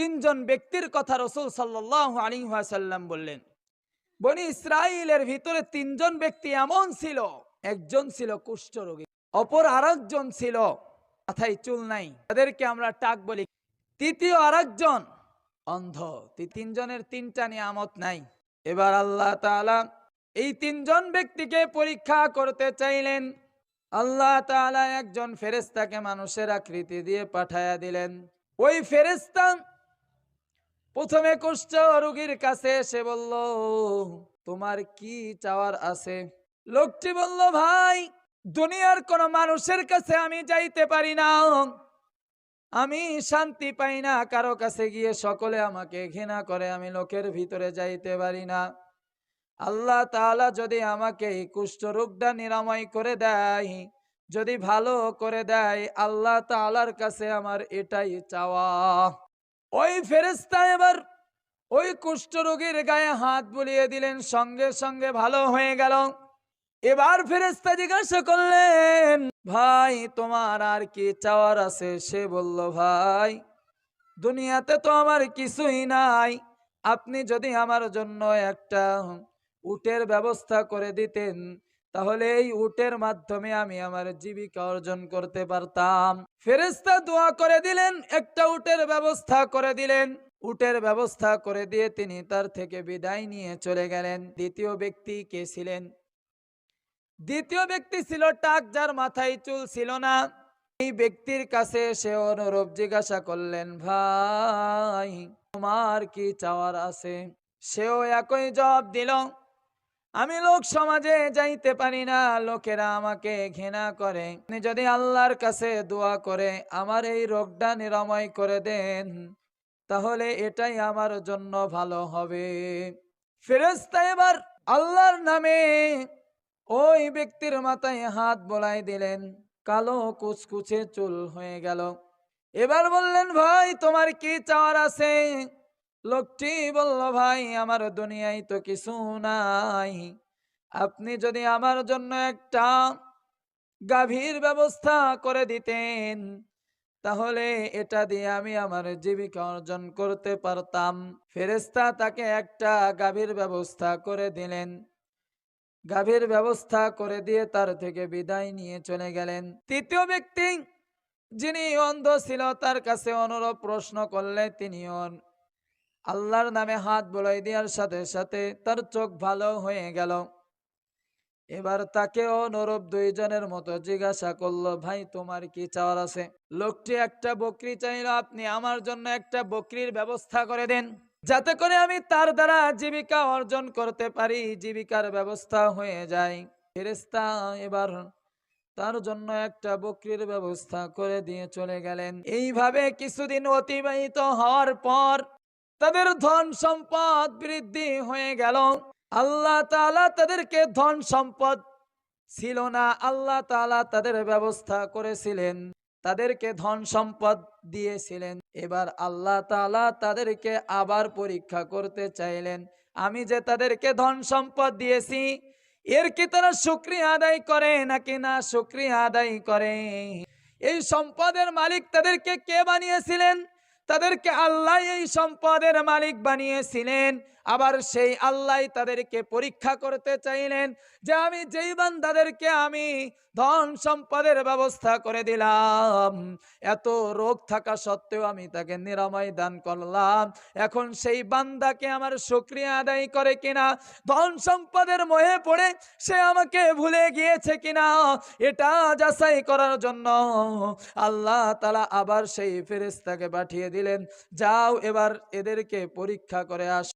তিনজন ব্যক্তির কথা রসুল সাল্লাহ আলী সাল্লাম বললেন, বনি ইসরায়েলের ভিতরে তিনজন ব্যক্তি এমন ছিল, একজন ছিল কুষ্ঠরোগী অপর আরেকজন ছিল মাথায় চুল নাই, তাদেরকে আমরা টাক বলি। তৃতীয় আরেকজন অন্ধ তিনজনের তিনটা নিয়ামত নাই। এবার আল্লাহ তাআলা এই তিনজন ব্যক্তিকে পরীক্ষা করতে চাইলেন। আল্লাহ তাআলা একজন ফেরেস্তাকে মানুষের আকৃতি দিয়ে পাঠায়া দিলেন। ওই ফেরেস্তা প্রথমে কুষ্ঠ রোগীর কাছে এসে বলল, তোমার কি চাওয়ার আছে? লোকটি বলল, ভাই, দুনিয়ার কোন মানুষের কাছে আমি যাইতে পারি না। আমি শান্তি পাই না, কারও কাছে গিয়ে সকলে আমাকে ঘৃণা করে, আমি লোকের ভিতরে যাইতে পারি না। আল্লাহ তাআলা যদি আমাকে এই কুষ্ঠ রোগটা নিরাময় করে দেয়, যদি ভালো করে দেয়, আল্লাহ তাআলার কাছে আমার এটাই চাওয়া। ওই ফেরেস্তা এবার ওই কুষ্ঠ রোগীর গায়ে হাত বুলিয়ে দিলেন, সঙ্গে সঙ্গে ভালো হয়ে গেল। এবার ফেরেস্তা জিজ্ঞাসা করলেন, ভাই, তোমার আর কি চাওয়ার আছে? সে বলল, ভাই, দুনিয়াতে তো আমার কিছুই নাই। আপনি যদি আমার জন্য একটা উটের ব্যবস্থা করে দিতেন তাহলে এই উটের মাধ্যমে আমি আমার জীবিকা অর্জন করতে পারতাম। ফেরেস্তা দোয়া করে দিলেন, একটা উটের ব্যবস্থা করে দিলেন। উটের ব্যবস্থা করে দিয়ে তিনি তার থেকে বিদায় নিয়ে চলে গেলেন। দ্বিতীয় ব্যক্তি কে ছিলেন? দ্বিতীয় ব্যক্তি ছিল টাক, যার মাথায় চুল ছিল না। এই ব্যক্তির কাছে সে অনুরূপ জিজ্ঞাসা করলেন, ভাই, তোমার কি চাওয়ার আছে? সেও একই জবাব দিল আমি লোক সমাজে যাইতে পারি না, লোকেরা আমাকে ঘৃণা করে। যদি আল্লাহর কাছে দোয়া করে আমার এই রোগটা নিরাময় করে দেন, তাহলে এটাই আমার জন্য ভালো হবে। ফেরেস্তা এবার আল্লাহর নামে ওই ব্যক্তির মাথায় হাত বোলাই দিলেন, কালো কুচকুচে চুল হয়ে গেল। এবার বললেন, ভাই, তোমার কি চাওয়ার আছে? লোকটি বলল, ভাই, আমার দুনিয়ায় তো কিছু নাই। আপনি যদি আমার জন্য একটা গাভীর ব্যবস্থা করে দিতেন, তাহলে এটা দিয়ে আমি আমার জীবিকা অর্জন করতে পারতাম। ফেরেস্তা তাকে একটা গাভীর ব্যবস্থা করে দিলেন। গাভীর ব্যবস্থা করে দিয়ে তার থেকে বিদায় নিয়ে চলে গেলেন। তৃতীয় ব্যক্তি যিনি অন্ধ ছিল, তার কাছে অনুরূপ প্রশ্ন করলে তিনি আল্লাহর নামে হাত বলাই দেওয়ার সাথে সাথে তার চোখ ভালো হয়ে গেল। এবার তাকে অনুরূপ দুইজনের মতো জিজ্ঞাসা করল, ভাই, তোমার কি চাওয়ার আছে? লোকটি একটা বকরি চাইল, আপনি আমার জন্য একটা বকরির ব্যবস্থা করে দেন। যাতে করে আমি তার দ্বারা জীবিকা অর্জন করতে পারি, জীবিকার ব্যবস্থা হয়ে যায়। ফেরেস্তা এবার তার জন্য একটা বকরির ব্যবস্থা করে দিয়ে চলে গেলেন। এইভাবে কিছুদিন অতিবাহিত হওয়ার পর তাদের ধন সম্পদ বৃদ্ধি হয়ে গেল। আল্লাহ তাআলা তাদেরকে ধন সম্পদ ছিল না, আল্লাহ তাআলা তাদের ব্যবস্থা করেছিলেন, তাদেরকে ধন সম্পদ দিয়েছিলেন। এবার আল্লাহ তাআলা তাদেরকে আবার পরীক্ষা করতে চাইলেন, আমি যে তাদেরকে ধন সম্পদ দিয়েছি, এর কি তারা শুক্রিয়া আদায় করে নাকি না শুক্রিয়া আদায় করে? এই সম্পদের মালিক তাদেরকে কে বানিয়েছিলেন? তাদেরকে আল্লাহ এই সম্পদের মালিক বানিয়েছিলেন। আবার সেই আল্লাহ তাদেরকে পরীক্ষা করতে চাইলেন যে আমি যেই বান্দাদেরকে আমি ধন সম্পদের ব্যবস্থা করে দিলাম, এত রোগ থাকা সত্ত্বেও আমি তাকে নিরাময় দান করলাম। এখন সেই বান্দাকে আমার শুক্রিয়া আদায় করে কিনা, ধন সম্পদের মোহে পড়ে সে আমাকে ভুলে গিয়েছে কিনা, এটা যাচাই করার জন্য আল্লাহ তালা আবার সেই ফেরেস্তাকে পাঠিয়ে দিলেন, যাও এবার এদেরকে পরীক্ষা করে আস